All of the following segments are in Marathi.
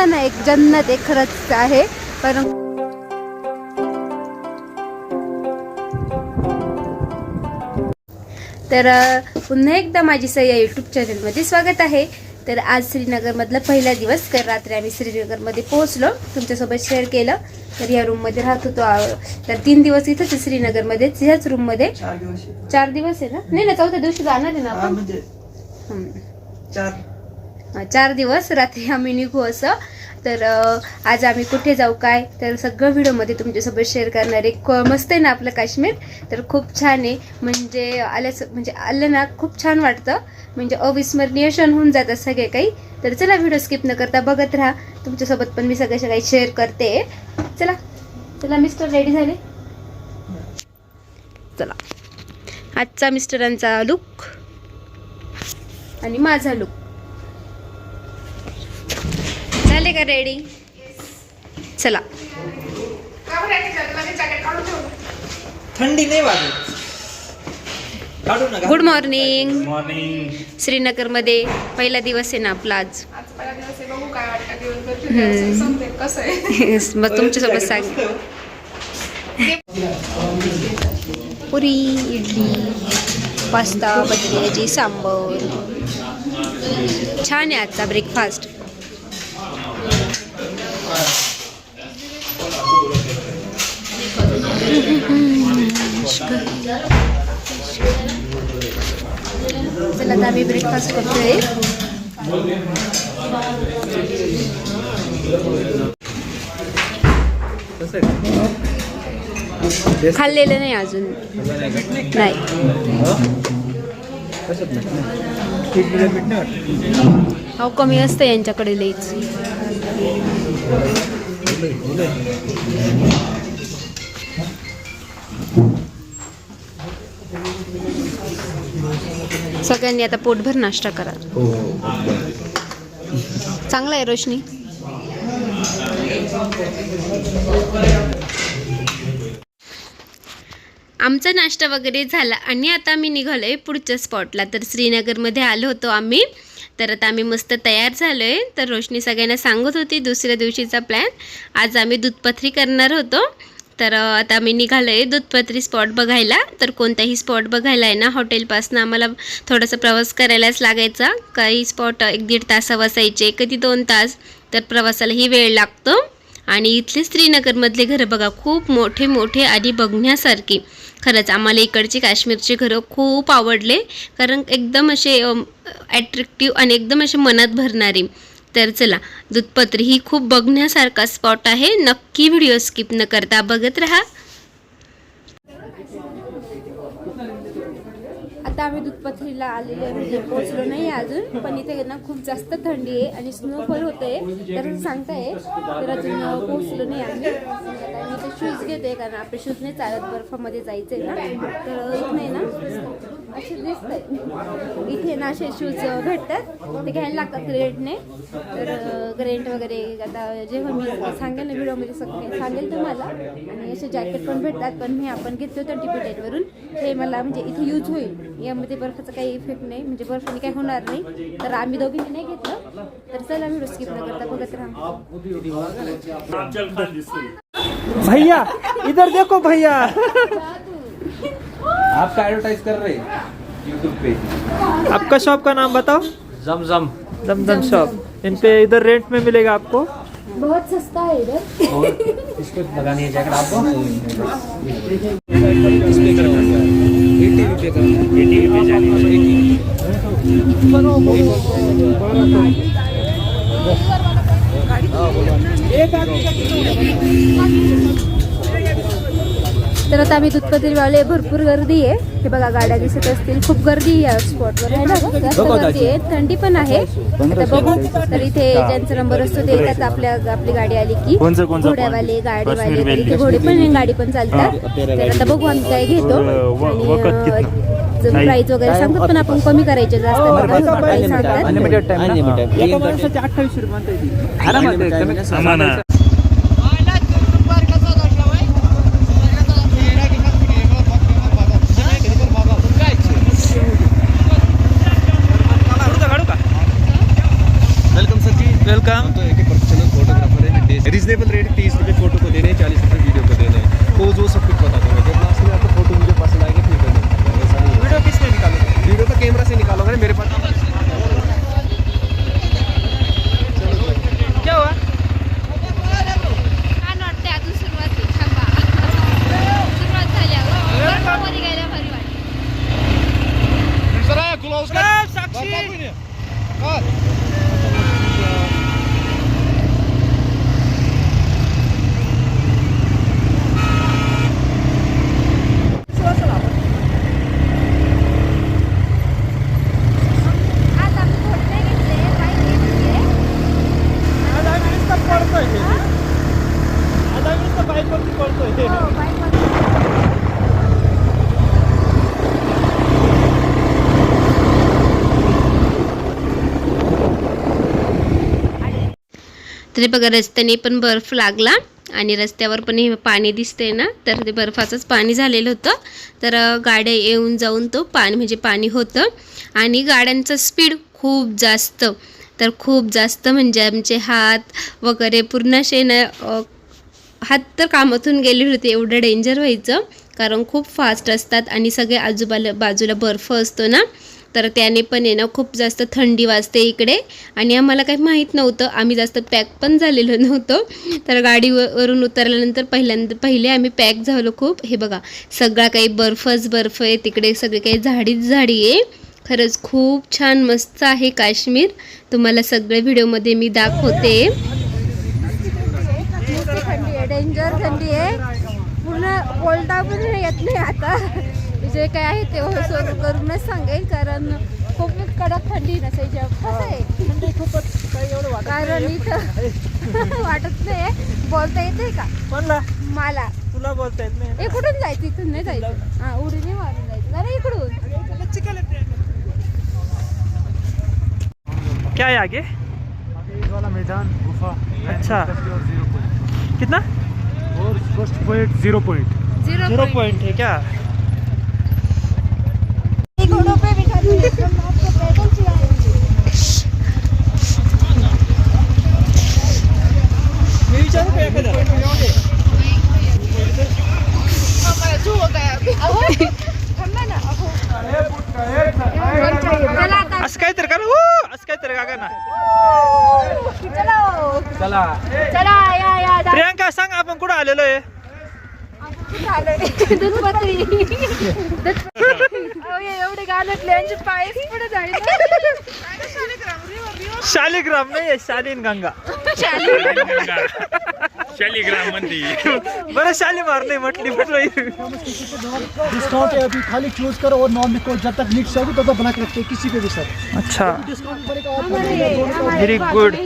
म्हणता ना एक जन्नत एक खरंच आहे. कारण तर पुन्हा एकदा माझी सई या यूट्यूब चॅनलमध्ये स्वागत आहे. तर आज श्रीनगरमधला पहिला दिवस तर रात्री आम्ही श्रीनगरमध्ये पोहोचलो तुमच्यासोबत शेअर केलं. तर या रूममध्ये राहत होतो तर तीन दिवस इथंच आहे श्रीनगरमध्येच ह्याच रूममध्ये चार दिवस आहे. चार दिवस आहे ना? नाही ना चौथ्या दिवशी जाणार आहे ना आपण. चार दिवस रात्री आम्ही निघू असं. तर आज आम्ही कुठे जाऊ काय? तर सगळं व्हिडिओमध्ये तुमच्यासोबत शेअर करणार आहे. क- मस्त आहे ना आपलं काश्मीर? तर खूप छान आहे. म्हणजे आल्यास म्हणजे आलं ना खूप छान वाटतं. म्हणजे अविस्मरणीय क्षण होऊन जातात सगळे काही. तर चला व्हिडिओ स्किप न करता बघत राहा. तुमच्यासोबत पण मी सगळं काही शेअर करते. चला. चला मिस्टर रेडी झाले? चला. आजचा मिस्टरांचा लुक आणि माझा लुक झाले का रेडी चला. थंडी नाही वाजत गुड मॉर्निंग मॉर्निंग श्रीनगरमध्ये पहिला दिवस आहे ना आपला आज. आहे आहे? मग तुमच्यासोबत सांग. पुरी इडली पास्ता बटाट्याची सांबर. छान आहे आजचा ब्रेकफास्ट चला आता आम्ही ब्रेकफास्ट करतोय खाल्लेलं नाही अजून नाही हो कमी असतं यांच्याकडे लईच? सगळ्यांनी आता पोटभर नाश्ता करा. चांगला आहे रोशनी. आमचा नाश्ता वगैरे झाला आणि आता आम्ही निघालो आहे पुढच्या स्पॉटला तर श्रीनगरमध्ये आलो होतो आम्ही. तर आता आम्ही मस्त तयार झालो आहे तर रोशनी सगळ्यांना सांगत होती दुसऱ्या दिवशीचा प्लॅन आज आम्ही दूधपथरी करणार होतो. तर आता आम्ही निघालो आहे दूधपत्री स्पॉट बघायला. तर कोणताही स्पॉट बघायला आहे ना हॉटेलपासून आम्हाला थोडासा प्रवास करायलाच लागायचा. काही स्पॉट एक दीड तास बसायचे कधी दोन तास. तर प्रवासालाही वेळ लागतो. आणि इथले श्रीनगरमधले घरं बघा खूप मोठे मोठे आणि बघण्यासारखी. खरंच आम्हाला इकडचे काश्मीरचे घरं खूप आवडले. कारण एकदम असे ॲट्रॅक्टिव्ह आणि एकदम असे मनात भरणारे. तर चला दूधपत्री ही खूप बघण्यासारखा स्पॉट आहे. नक्की व्हिडिओ स्किप न करता बघत राहा. आता आम्ही दूधपथरीला आलेले म्हणजे पोहोचलो नाही अजून पण इथे ना खूप जास्त थंडी आहे आणि स्नोफॉल होतंय. तर सांगताय तर अजून पोचलो पोहोचलो नाही आम्ही. मी तर शूज घेते कारण आपले शूज नाही चालत बर्फामध्ये जायचंय ना. तर नाही ना. असे दिसतंय. इथे ना असे शूज भेटतात. ते घ्यायला लागतात रेंटने तर ग्रेंट वगैरे आता जेव्हा मी सांगेल ना व्हिडिओमध्ये सगळे सांगेल तुम्हाला. आणि असे जॅकेट पण भेटतात पण मी आपण घेतले होते टिपिटेटवरून हे मला म्हणजे इथे यूज होईल. यामध्ये बर्फाचा काही इफेक्ट नाही. म्हणजे बर्फाने काही होणार नाही. तर आम्ही दोघींनी नाही घेतलं. तर चला व्हिडिओ स्किप न करता बघत राहा. भैया इधर देखो भैया. आपका एडवर्टाइज कर रहे यूट्यूब पे। आपका शॉप का नाम बताओ। जमजम जमजम शॉप इन पे इधर रेंट में मिलेगा आपको। बहुत सस्ता है इधर। और इसको लगानी है जैकेट आपको। तर आता आम्ही दूधपत्रीवाले भरपूर गर्दी आहे. हे बघा गाड्या दिसत असतील. खूप गर्दी आहे या स्पॉटवर आहे ना? जास्त गर्दी आहे. थंडी पण आहे. आता बघू. तर इथे ज्यांचा नंबर असतो ते येतात आपल्या आपली गाडी आली की. घोड्यावाले गाडीवाले इथे घोडे पण आहे, गाडी पण चालतात. तर आता बघू आम्ही काय घेतो. प्राइस वगैरे सांगतात पण आपण कमी करायचे जास्त सांगतात अठ्ठावीसशे रुपये वेलकम तो एक है तरी बघा रस्त्याने पण बर्फ लागला आणि रस्त्यावर पण हे पाणी दिसते ना तर ते बर्फाचंच पाणी झालेलं होतं. तर गाड्या येऊन जाऊन तो पाणी म्हणजे पाणी होतं. आणि गाड्यांचं स्पीड खूप जास्त. तर खूप जास्त म्हणजे आमचे हात वगैरे पूर्ण असे हात तर कामातून गेले होते एवढं डेंजर व्हायचं. कारण खूप फास्ट असतात आणि सगळे आजूबाला बाजूला बर्फ असतो ना. तर त्याने पण आहे ना खूप जास्त थंडी वाजते इकडे. आणि आम्हाला काही माहीत नव्हतं आम्ही जास्त पॅक पण झालेलो नव्हतो. तर गाडीवरून उतरल्यानंतर पहिल्यांदा पहिले आम्ही पॅक झालो खूप. हे बघा सगळा काही बर्फच बर्फ आहे तिकडे सगळे काही झाडीच झाडी आहे. खरंच खूप छान मस्त आहे काश्मीर. तुम्हाला सगळ्या व्हिडिओमध्ये मी दाखवते. थंडी आहे डेंजर थंडी आहे. पूर्ण कोल्डा पण येत नाही आता. जे काय आहे ते सोडून करूनच सांगेल कारण खूप कडक थंडी नसायची कसं आहे? खूपच काही एवढं वाटत कारण इथं वाटत नाही बोलता येते का? मला. तुला बोलता येत नाही हे कुठून जायचं? इथून नाही जायचं. हा उडी नाही मारून जायचं. जरा इकडून. क्या है आगे? वाला मैदान गुफा. अच्छा. कितना? और first point zero point zero point है क्या घोड़ों पे बिठा दिए हम आपको पैदल चलाएंगे मी विचारू का एखाद्या थांबा ना अहो. चला आता असं काहीतरी का ना हो असं काहीतरी का ना चलो चला चला या या दा- प्रियांका सांग आपण कुठं आलेलो आहे कुठं आलोय? दूधपत्री अहो, हे एवढे गाणटले यांचे पायच पुढे जाईल शालिग्राम नाही शालीन गंगा. शालिग्राममध्ये बरं शालीमार नाही म्हटली म्हटलं डिस्काउंट है अभी खाली चूज करो और नॉन को जब तक मिक्स होगी तो तो ब्लैक रखते हैं किसी पे भी सर अच्छा। डिस्काउंट पड़ेगा आप व्हेरी गुड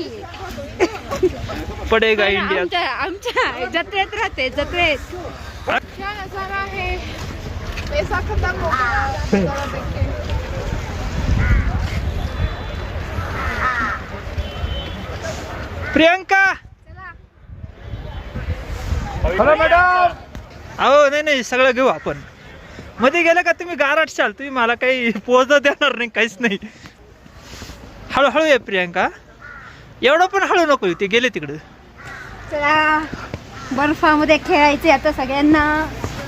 पडेगा इंडिया आमच्या आमच्या जत्रेत राहते जत्रेत। छान नजारा आहे पैसा खतम हो गया। प्रियांका! हॅलो मॅडम अहो नाही नाही सगळं घेऊ आपण. मध्ये गेलं का तुम्ही गारट शाल? तुम्ही मला काही पोच देणार नाही काहीच नाही. हळूहळू ये प्रियांका. एवढं पण हळू नको ते गेले तिकडे. चला. बर्फामध्ये खेळायचे आता सगळ्यांना.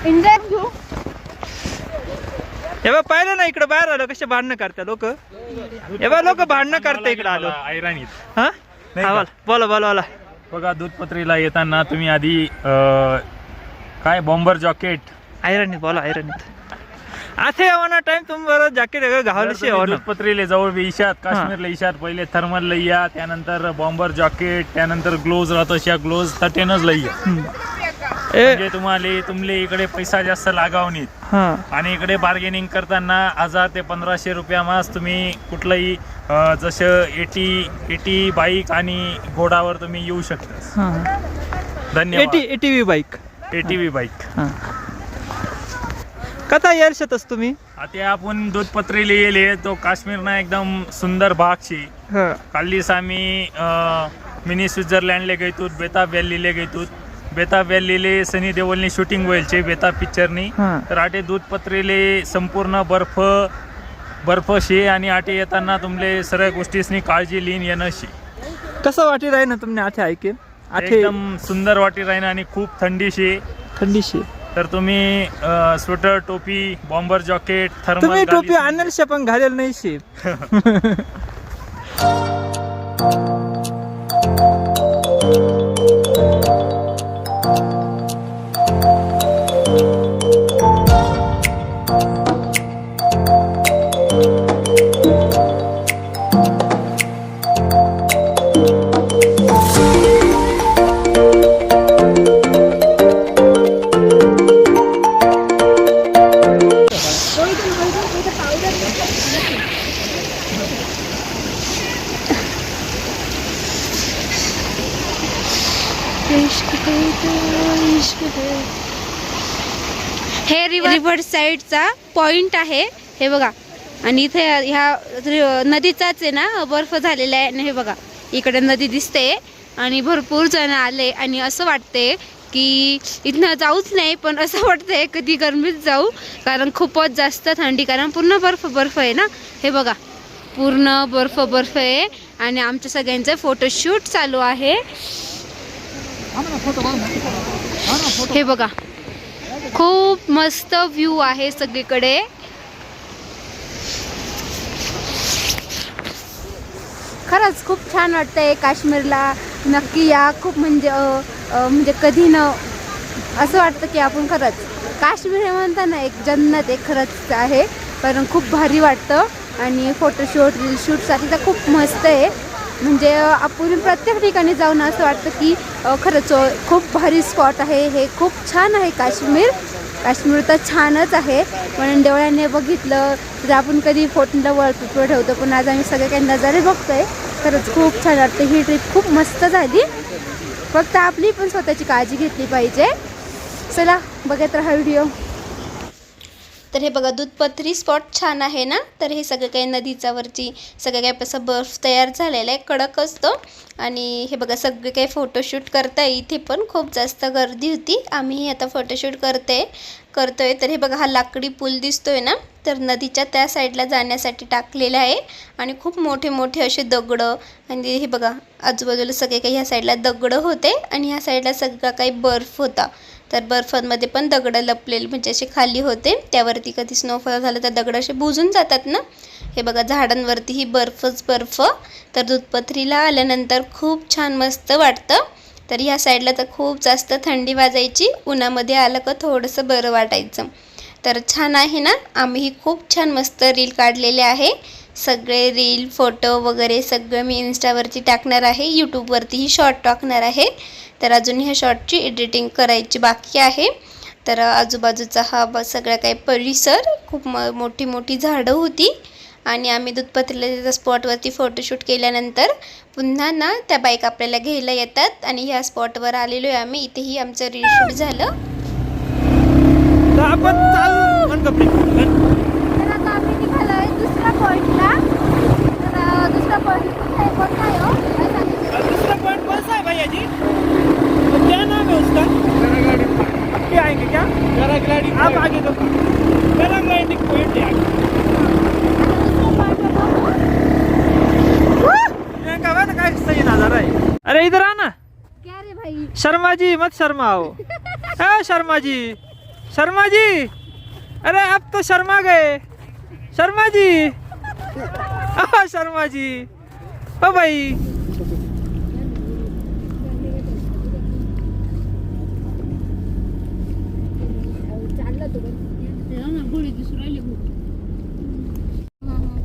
एन्जॉय घेऊ. हे बघ पाहिलं ना इकडे बाहेर आलो कसे भांडणं करता लोक. हे बघ लोक भांडणं करता इकडे आलो. ऐराणीत. हा? हा? बोला बोला बोला बोला. बघा दूधपत्रीला येताना तुम्ही आधी काय बॉम्बर जॉकेट? आयरणी बोला आयरणी आता येवाना टाइम तुम बरं जॅकेट घावलं शे दूधपत्रीले जवळ बी इशात काश्मीरला इशात पहिले थर्मल लई या त्यानंतर बॉम्बर जॉकेट त्यानंतर ग्लोव्ज राहतो त्या ग्लोव्ज तटेनच लई या. म्हणजे तुम्हाला तुमले इकडे पैसा जास्त लागावनीत हा. आणि इकडे बार्गेनिंग करताना हजार ते पंधराशे रुपयामाच तुम्ही कुठलंही जसं एटी एटी बाईक आणि घोडावर तुम्ही येऊ शकता. धन्यवाद. A T A T bike ATV bike कथा येरशतच तुम्ही? आता आपण दूधपत्रीला येले तो काश्मीरना एकदम सुंदर भाग शे हा. काल्लीस आम्ही मिनी स्वित्झर्लंडले गयतूत बेताब व्हॅलीले गयतूत बेताब व्हॅलीले सनी देओलनी शूटिंग व्हायचे बेताब पिक्चरनी हा. तर आटे दूधपत्रीले संपूर्ण बर्फ बर्फ शे आणि आटे येताना तुमले सर्व गोष्टीसनी काळजी लिहिन येणं शे कसं वाटी राही ना तुमने आथे ऐके आठे एकदम सुंदर वाटी राहीन आणि खूप थंडीशी. थंडीशी. तर तुम्ही अ, स्वेटर टोपी बॉम्बर जॉकेट थर्मल तुम्ही टोपी गादी- आणणार शे पण घालेल नाही शे साईडचा पॉइंट आहे. हे बघा. आणि इथे ह्या नदीचाच आहे ना बर्फ झालेला आहे. आणि हे बघा इकडे नदी दिसते. आणि भरपूर जण आले. आणि असं वाटते की इथनं जाऊच नाही पण असं वाटतंय कधी गरमीत जाऊ. कारण खूपच जास्त थंडी कारण पूर्ण बर्फ बर्फ आहे ना. हे बघा पूर्ण बर्फ बर्फ आहे. आणि आमच्या सगळ्यांचं फोटोशूट चालू आहे. हे बघा. खूप मस्त व्ह्यू आहे सगळीकडे. खरंच खूप छान वाटतंय काश्मीरला. नक्की या. खूप म्हणजे म्हणजे कधी न असं वाटतं की आपण खरंच काश्मीर हे म्हणताना एक जन्नत एक खरंच आहे. कारण खूप भारी वाटतं. आणि फोटोशूट रील शूटसाठी तर खूप मस्त आहे. म्हणजे आपण प्रत्येक ठिकाणी जाऊन असं वाटतं की खरंच खूप भारी स्पॉट आहे. हे खूप छान आहे काश्मीर. काश्मीर तर छानच आहे. म्हणून डोळ्याने बघितलं तर आपण कधी फोटोला वॉलपेपर ठेवतो पण आज आम्ही सगळे काही नजारे बघतोय. खरंच खूप छान वाटतं. ही ट्रिप खूप मस्त झाली. फक्त आपली पण स्वतःची काळजी घेतली पाहिजे. चला बघत राहा व्हिडिओ तर हे बघा दूधपत्री स्पॉट छान आहे ना? तर हे सगळं काही नदीचा वरची सगळं काही असं बर्फ तयार झालेला आहे कडक असतो. आणि हे बघा सगळे काही फोटोशूट करताय इथे पण खूप जास्त गर्दी होती. आम्ही आता फोटोशूट करते करतोय. तर हे बघा हा लाकडी पूल दिसतोय ना? तर नदीच्या त्या साईडला जाण्यासाठी टाकलेला आहे. आणि खूप मोठे मोठे असे दगडं आणि हे बघा आजूबाजूला सगळे काही ह्या साईडला दगडं होते. आणि ह्या साईडला सगळा काही बर्फ होता. तर बर्फांमध्ये पण दगडं लपलेले म्हणजे असे खाली होते. त्यावरती कधी स्नोफॉल झालं तर दगड असे बुजून जातात ना. हे बघा झाडांवरतीही बर्फच बर्फ. तर दूधपत्रीला आल्यानंतर खूप छान मस्त वाटतं. तर ह्या साईडला तर खूप जास्त थंडी वाजायची. उन्हामध्ये आलं का थोडंसं बरं वाटायचं. तर छान आहे ना? आम्हीही खूप छान मस्त रील काढलेले आहे. सगळे रील फोटो वगैरे सगळं मी इन्स्टावरती टाकणार आहे. यूट्यूबवरतीही शॉर्ट टाकणार आहे. तर अजून ह्या शॉर्टची एडिटिंग करायची बाकी आहे. तर आजूबाजूचा हा ब सगळा काही परिसर खूप म मोठी मोठी झाडं होती. आणि आम्ही दूधपत्रीला त्या स्पॉटवरती फोटोशूट केल्यानंतर पुन्हा ना त्या बाईक आपल्याला घ्यायला येतात. आणि ह्या स्पॉटवर आलेलो आहे आम्ही. इथेही आमचं रील शूट झालं. अ, दुसरा पॉईंट कुठे आहे कोणता आहे हो? दूसरा है क्या नाम है उसका? आपके आएँगे क्या? पैराग्लाइडिंग आप आगे तो पैराग्लाइडिंग पॉइंट है आगे। सही नज़ारा है। अरे इधर आना क्या रे भाई? शर्मा जी मत शर्माओ है शर्मा जी। शर्मा जी। अरे अब तो शर्मा गए। शर्मा जी। शर्मा जी। ओ भाई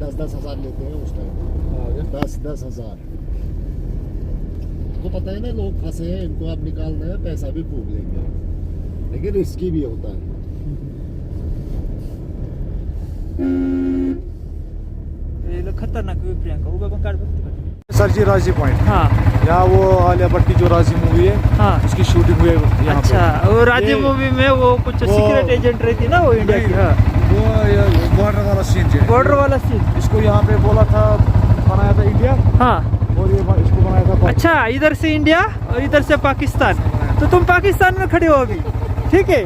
दस दस हज़ार लेते हैं उस टाइम दस दस हज़ार। तो पता है ना लोग फंसे हैं इनको अब निकालना है पैसा भी फूक लेंगे लेकिन रिस्की भी होता है। खतरनाक है। तिकडे. सरजी राज़ी पॉइंट हाँ। यहाँ वो आलिया भट्ट की जो राज़ी मूवी है हाँ। उसकी शूटिंग हुई है यहाँ अच्छा वो राज़ी मूवी में वो कुछ वो- सीक्रेट एजेंट रहती ना वो इंडिया की हाँ। वो बॉर्डर वाला सीन जो है। बॉर्डर वाला सीन इसको यहाँ पे बोला था बनाया था इंडिया हाँ। और ये इसको बनाया था अच्छा इधर से इंडिया और इधर से पाकिस्तान तो तुम पाकिस्तान में खड़े हो अभी। ठीक है?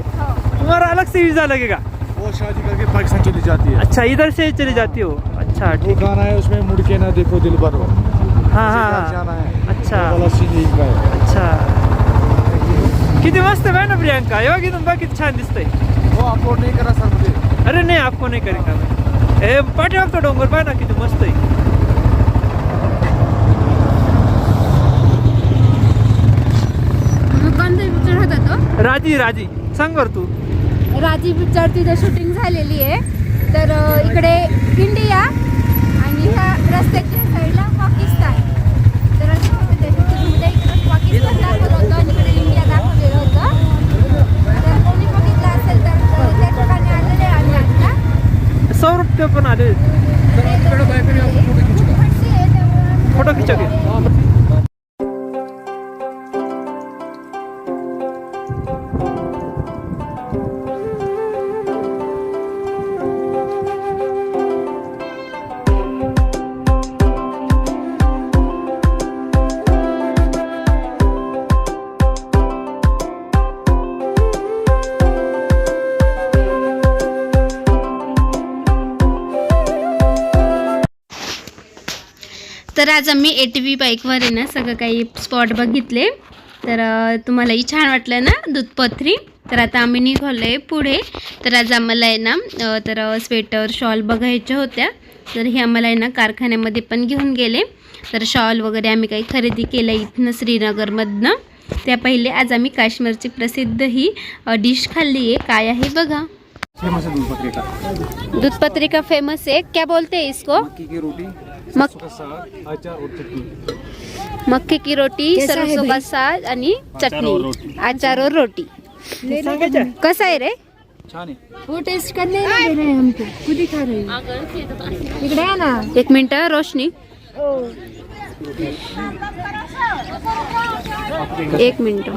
तुम्हारा अलग से वीज़ा लगेगा। वो शादी करके पाकिस्तान चली जाती है। अच्छा इधर से चली जाती हो। अच्छा ठीक गाना है उसमें मुड़ के ना देखो दिल भर। हाँ हाँ जाना हाँ। है। अच्छा। अच्छा अच्छा। किती मस्त आहे ना प्रियांका। इथून बघ किती छान दिसतंय हो अपलोड नहीं करा सर मुझे। अरे नाही आपण नाही करेन का हे पाठीमागचा डोंगर पाय ना किती मस्त आहे. राजी राजी. सांग बर तू. राजी पिक्चर तिथे शूटिंग झालेली आहे. तर इकडे इंडिया आणि ह्या रस्त्याच्या तर आज आम्ही ए टी व्ही बाईकवर आहे ना सगळं काही स्पॉट बघितले. तर तुम्हालाही छान वाटलं ना दूधपत्री? तर आता आम्ही निघालो आहे पुढे. तर आज आम्हाला आहे ना तर स्वेटर शॉल बघायच्या होत्या. तर हे आम्हाला आहे ना कारखान्यामध्ये पण घेऊन गेले. तर शॉल वगैरे आम्ही काही खरेदी केलं इथनं श्रीनगरमधनं. त्या पहिले आज आम्ही काश्मीरची प्रसिद्ध ही डिश खाल्ली आहे काय आहे बघा. फ़ेमस है दूध पकड़े का दूध फ़ेमस है। क्या बोलते हैं इसको? मक्की की रोटी मक सरसों का साग अचार और चटनी। मक्के की रोटी सरसों का साग आणि चटणी आचार और रोटी। कसं आहे रे? छान। आहे वो टेस्ट करने नहीं दे रहे हैं हमको। खुद ही खा रहे हैं। इकडे आहे ना। एक मिनिट रोशनी। एक मिनिट।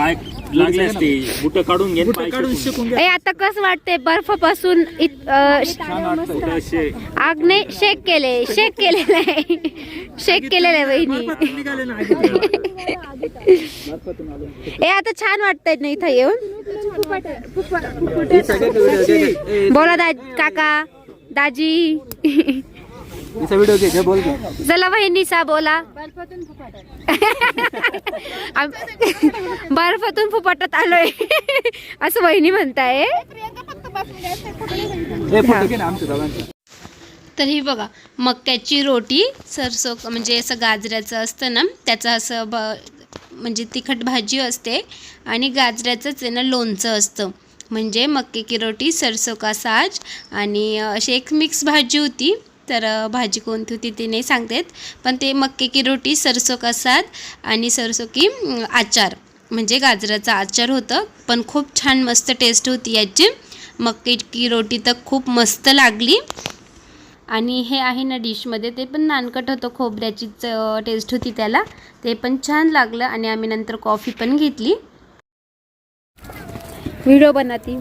पाय लागले असते. बुट काढून घे पाय काढून शिकून ए आता कसं वाटतंय बर्फापासून इत- अ, शेकून असे आग नाही शेक केले शेक केलेलं आहे शेक केलेलं आहे आधी ए आता छान वाटतंय ना इथं येऊन? बोला दा काका दाजी. इसा वीडियो घे घे बोल घे चला वहिनीसा बोला। आम- बर्फातून फुपटत आलोय असं वहिनी म्हणताय. हे फोटो घे ना आमच्या दोघांचे. तर ही बघा मक्याची रोटी सरसो म्हणजे असं गाजऱ्याचं असतं ना त्याचं असं ब म्हणजे तिखट भाजी असते आणि गाजऱ्याचंच आहे ना लोणचं असतं. म्हणजे मक्के की रोटी सरसो का साज आणि अशी एक मिक्स भाजी होती. तर भाजी कोणती होती ते नाही सांगतेत. पण ते मक्के की रोटी सरसो का साज आणि सरसो की आचार. म्हणजे गाजराचं आचार होतं पण खूप छान मस्त टेस्ट होती याची. मक्के की रोटी तर खूप मस्त लागली. आणि हे आहे ना डिशमध्ये ते पण नानकट होतं खोबऱ्याचीच टेस्ट होती त्याला. ते पण छान लागलं आणि आम्ही नंतर कॉफी पण घेतली. व्हिडिओ बनाती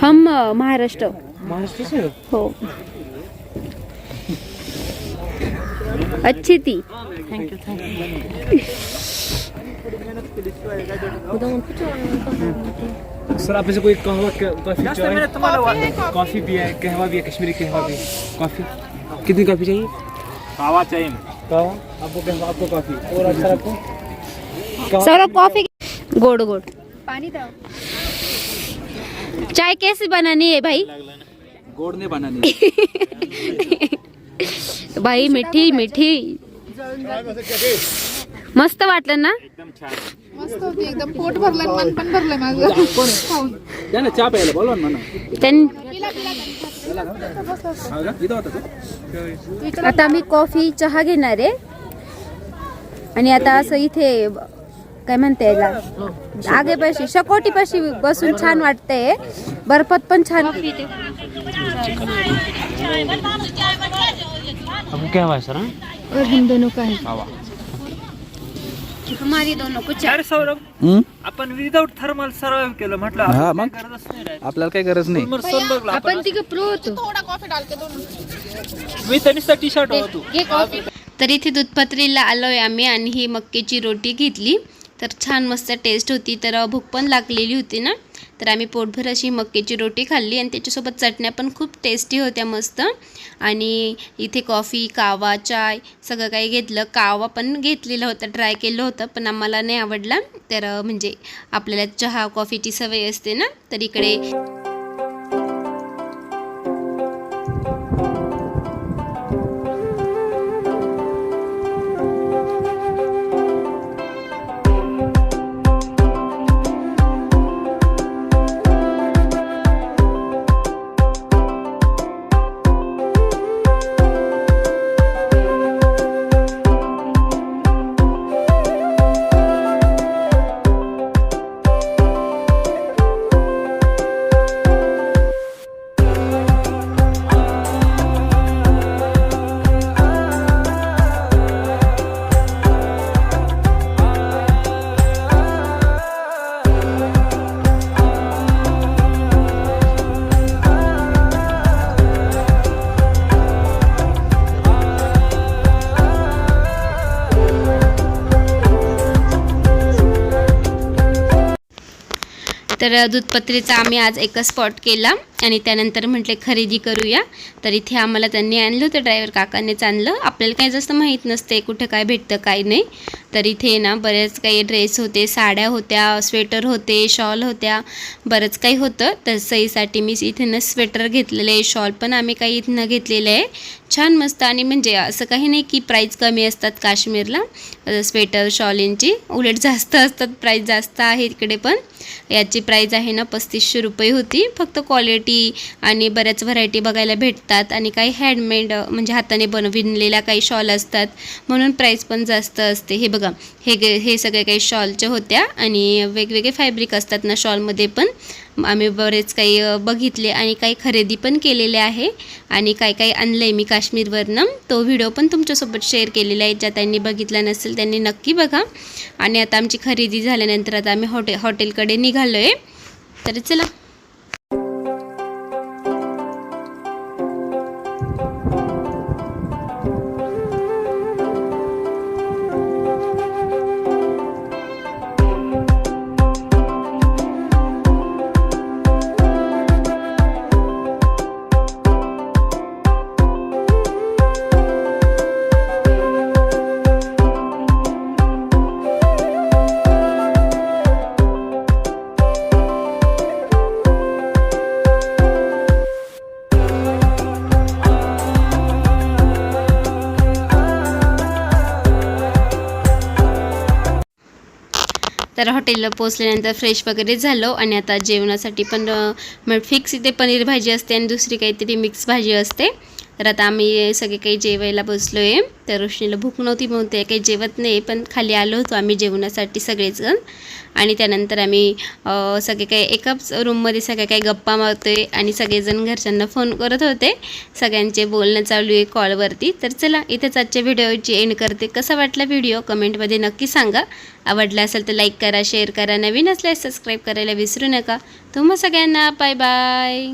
हम महाराष्ट्र महाराष्ट्र। से हो। हो अच्छी थी। सर आप ऐसे कोई कहवा कॉफ़ी कॉफ़ी भी है कहवा भी है कश्मीरी कहवा भी कॉफ़ी? कितनी कॉफ़ी चाहिए? कावा चैन कहवा? आपको कहवा आपको कॉफ़ी। और अच्छा आपको? सौरभ कॉफ़ी गोड गोड। पानी द्या चाय कैसे बनानी है भाई? गोड नहीं बनानी बाई मिठी मिठी। मस्त वाटलं ना? मस्त होती एकदम पोट भरलं आणि मन पण भरलं माझं. खाऊन या ना चहा प्यायला बोलवा ना म्हणा त्यां इथं होता तो आता मी कॉफ़ी चहा घेणार आहे. आणि आता असं इथे काय म्हणते याला? आगेपाशी शकोटीपाशी बसून छान वाटतंय बर्फात पण छान. आपको क्या हुआ है सर और हम दोनों का है हमारी दोनों को चार आपण विदाऊट थर्मल सर्वाइव्ह केलं म्हटलं हा, आपण मग? काही गरजच नाही राहिली. आपल्याला काही गरज नाही. आपण आपण तिघं प्रो होतो. मी टी शर्ट होतो तर इथे दूधपत्रीला आलोय आम्ही आणि ही मक्केची रोटी घेतली. तर छान मस्त टेस्ट होती. तर भूक पण लागलेली होती ना. तर आम्ही पोटभर अशी मक्याची रोटी खाल्ली आणि त्याच्यासोबत चटण्या पण खूप टेस्टी होत्या मस्त. आणि इथे कॉफी कावा चाय सगळं काही घेतलं. कावा पण घेतलेला होता ट्राय केलं होतं पण आम्हाला नाही आवडला. तर म्हणजे आपल्याला चहा कॉफीची सवय असते ना तर इकडे तर दूधपत्रीचा आम्ही आज एकच स्पॉट केला आणि त्यानंतर म्हटले खरेदी करूया. तर इथे आम्हाला त्यांनी आणलं होतं ड्रायव्हर काकानेच आणलं. आपल्याला काही जास्त माहीत नसते कुठं काय भेटतं काय नाही. तर इथे ना बरेच काही ड्रेस होते साड्या होत्या स्वेटर होते शॉल होत्या बरंच काही होतं. तर सईसाठी मी इथेनं स्वेटर घेतलेलं आहे शॉल पण आम्ही काही इथनं घेतलेलं आहे. छान मस्त आणि म्हणजे असं काही नाही की प्राईस कमी असतात काश्मीरला. स्वेटर शॉलींची उलट जास्त असतात प्राईस जास्त आहे इकडे पण. याची प्राईज आहे ना पस्तीसशे रुपये होती. फक्त क्वालिटी आणि बऱ्याच व्हरायटी बघायला भेटतात आणि काही हँडमेड म्हणजे हाताने बनविलेल्या काही शॉल असतात. म्हणून प्राईस पण जास्त असते. हे बघा हे गे हे सगळे काही शॉलच्या होत्या आणि वेगवेगळे फॅब्रिक असतात ना शॉलमध्ये पण. आम्ही बरेच काही बघितले आणि काही खरेदी पण केलेले आहे. आणि काय काय आणलं आहे मी काश्मीरवरनं. तो व्हिडिओ पण तुमच्यासोबत शेअर केलेला आहे. ज्या त्यांनी बघितला नसेल त्यांनी नक्की बघा. आणि आता आमची खरेदी झाल्यानंतर आता आम्ही हॉटे हॉटेलकडे निघालो आहे तर चला. तर हॉटेलला पोचल्यानंतर फ्रेश वगैरे झालो आणि आता जेवणासाठी पण मग फिक्स इथे पनीर भाजी असते आणि दुसरी काहीतरी मिक्स भाजी असते. तर आता आम्ही सगळे काही जेवायला बसलो आहे तर रोशनीला भूक नव्हती म्हणून ते काही जेवत नाही पण खाली आलो होतो आम्ही जेवणासाठी सगळेजण. आणि त्यानंतर आम्ही सगळे काही एकाच रूममध्ये सगळे काही गप्पा मारतो आहे आणि सगळेजण घरच्यांना फोन करत होते. सगळ्यांचे बोलणं चालू आहे कॉलवरती तर चला इथेच आजच्या व्हिडिओची एंड करते. कसा वाटला व्हिडिओ कमेंटमध्ये नक्की सांगा. आवडला असेल तर लाईक करा शेअर करा. नवीन असल्यास सबस्क्राईब करायला विसरू नका. तुम्हा सगळ्यांना बाय बाय